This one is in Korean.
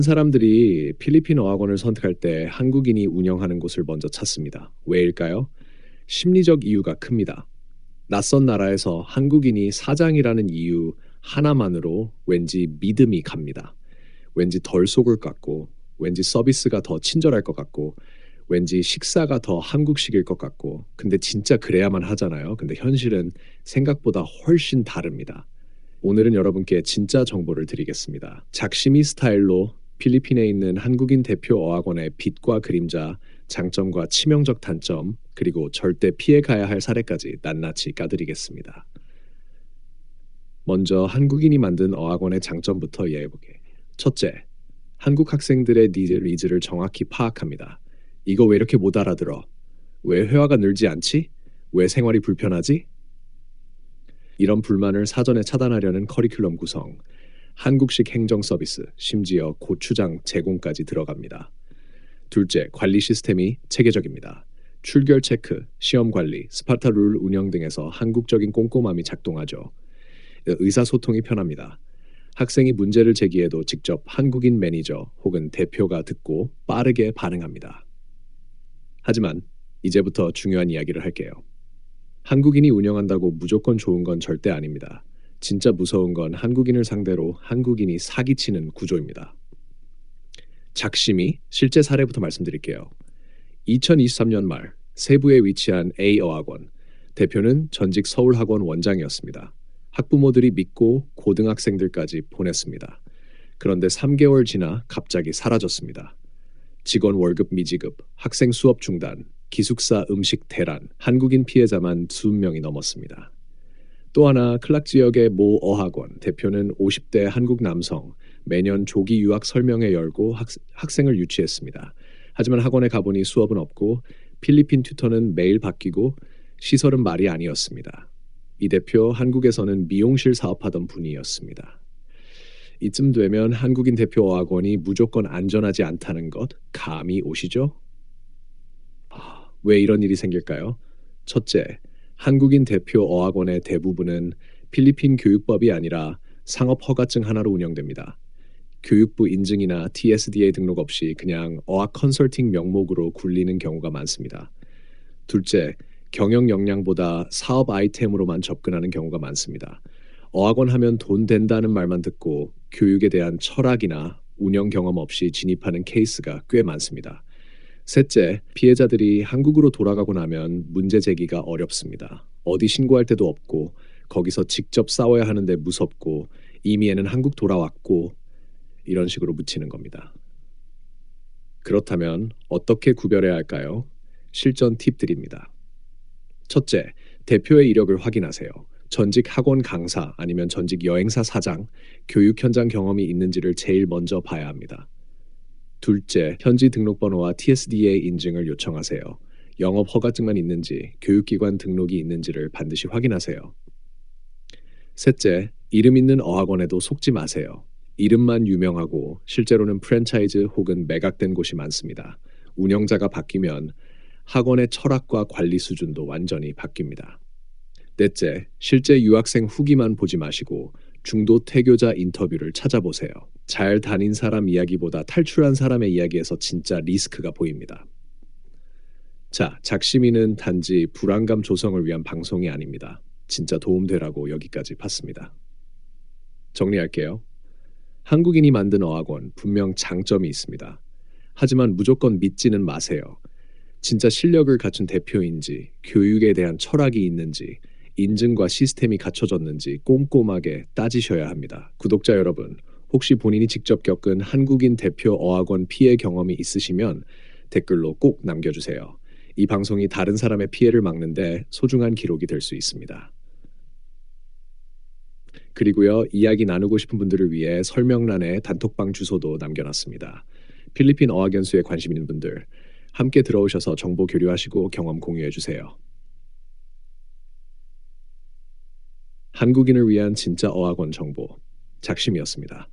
사람들이 필리핀 어학원을 선택할 때 한국인이 운영하는 곳을 먼저 찾습니다. 왜일까요? 심리적 이유가 큽니다. 낯선 나라에서 한국인이 사장이라는 이유 하나만으로 왠지 믿음이 갑니다. 왠지 덜 속을 것 같고, 왠지 서비스가 더 친절할 것 같고, 왠지 식사가 더 한국식일 것 같고, 근데 진짜 그래야만 하잖아요. 근데 현실은 생각보다 훨씬 다릅니다. 오늘은 여러분께 진짜 정보를 드리겠습니다. 작심이 스타일로 필리핀에 있는 한국인 대표 어학원의 빛과 그림자, 장점과 치명적 단점, 그리고 절대 피해 가야 할 사례까지 낱낱이 까드리겠습니다. 먼저 한국인이 만든 어학원의 장점부터 이해해보게. 첫째, 한국 학생들의 니즈 를 정확히 파악합니다. 이거 왜 이렇게 못 알아들어? 왜 회화가 늘지 않지? 왜 생활이 불편하지? 이런 불만을 사전에 차단하려는 커리큘럼 구성, 한국식 행정 서비스, 심지어 고추장 제공까지 들어갑니다. 둘째, 관리 시스템이 체계적입니다. 출결 체크, 시험 관리, 스파르타 룰 운영 등에서 한국적인 꼼꼼함이 작동하죠. 의사소통이 편합니다. 학생이 문제를 제기해도 직접 한국인 매니저 혹은 대표가 듣고 빠르게 반응합니다. 하지만 이제부터 중요한 이야기를 할게요. 한국인이 운영한다고 무조건 좋은 건 절대 아닙니다. 진짜 무서운 건 한국인을 상대로 한국인이 사기치는 구조입니다. 작심이 실제 사례부터 말씀드릴게요. 2023년 말 세부에 위치한 A 어학원 대표는 전직 서울학원 원장이었습니다. 학부모들이 믿고 고등학생들까지 보냈습니다. 그런데 3개월 지나 갑자기 사라졌습니다. 직원 월급 미지급, 학생 수업 중단, 기숙사 음식 대란, 한국인 피해자만 수 명이 넘었습니다. 또 하나 클락 지역의 모 어학원 대표는 50대 한국 남성 매년 조기 유학 설명회 열고 학, 학생을 유치했습니다. 하지만 학원에 가보니 수업은 없고 필리핀 튜터는 매일 바뀌고 시설은 말이 아니었습니다. 이 대표 한국에서는 미용실 사업하던 분이었습니다. 이쯤 되면 한국인 대표 어학원이 무조건 안전하지 않다는 것 감이 오시죠? 아, 왜 이런 일이 생길까요? 첫째, 한국인 대표 어학원의 대부분은 필리핀 교육법이 아니라 상업 허가증 하나로 운영됩니다. 교육부 인증이나 TSDA 등록 없이 그냥 어학 컨설팅 명목으로 굴리는 경우가 많습니다. 둘째, 경영 역량보다 사업 아이템으로만 접근하는 경우가 많습니다. 어학원 하면 돈 된다는 말만 듣고 교육에 대한 철학이나 운영 경험 없이 진입하는 케이스가 꽤 많습니다. 셋째, 피해자들이 한국으로 돌아가고 나면 문제 제기가 어렵습니다. 어디 신고할 데도 없고 거기서 직접 싸워야 하는데 무섭고 이미 애는 한국 돌아왔고 이런 식으로 묻히는 겁니다. 그렇다면 어떻게 구별해야 할까요? 실전 팁 드립니다. 첫째, 대표의 이력을 확인하세요. 전직 학원 강사 아니면 전직 여행사 사장, 교육 현장 경험이 있는지를 제일 먼저 봐야 합니다. 둘째, 현지 등록번호와 TSDA 인증을 요청하세요. 영업 허가증만 있는지, 교육기관 등록이 있는지를 반드시 확인하세요. 셋째, 이름 있는 어학원에도 속지 마세요. 이름만 유명하고 실제로는 프랜차이즈 혹은 매각된 곳이 많습니다. 운영자가 바뀌면 학원의 철학과 관리 수준도 완전히 바뀝니다. 넷째, 실제 유학생 후기만 보지 마시고 중도 태교자 인터뷰를 찾아보세요. 잘 다닌 사람 이야기보다 탈출한 사람의 이야기에서 진짜 리스크가 보입니다. 자, 작심이는 단지 불안감 조성을 위한 방송이 아닙니다. 진짜 도움되라고 여기까지 팠습니다. 정리할게요. 한국인이 만든 어학원 분명 장점이 있습니다. 하지만 무조건 믿지는 마세요. 진짜 실력을 갖춘 대표인지, 교육에 대한 철학이 있는지, 인증과 시스템이 갖춰졌는지 꼼꼼하게 따지셔야 합니다. 구독자 여러분, 혹시 본인이 직접 겪은 한국인 대표 어학원 피해 경험이 있으시면 댓글로 꼭 남겨주세요. 이 방송이 다른 사람의 피해를 막는데 소중한 기록이 될 수 있습니다. 그리고요, 이야기 나누고 싶은 분들을 위해 설명란에 단톡방 주소도 남겨놨습니다. 필리핀 어학연수에 관심 있는 분들, 함께 들어오셔서 정보 교류하시고 경험 공유해 주세요. 한국인을 위한 진짜 어학원 정보 작심이었습니다.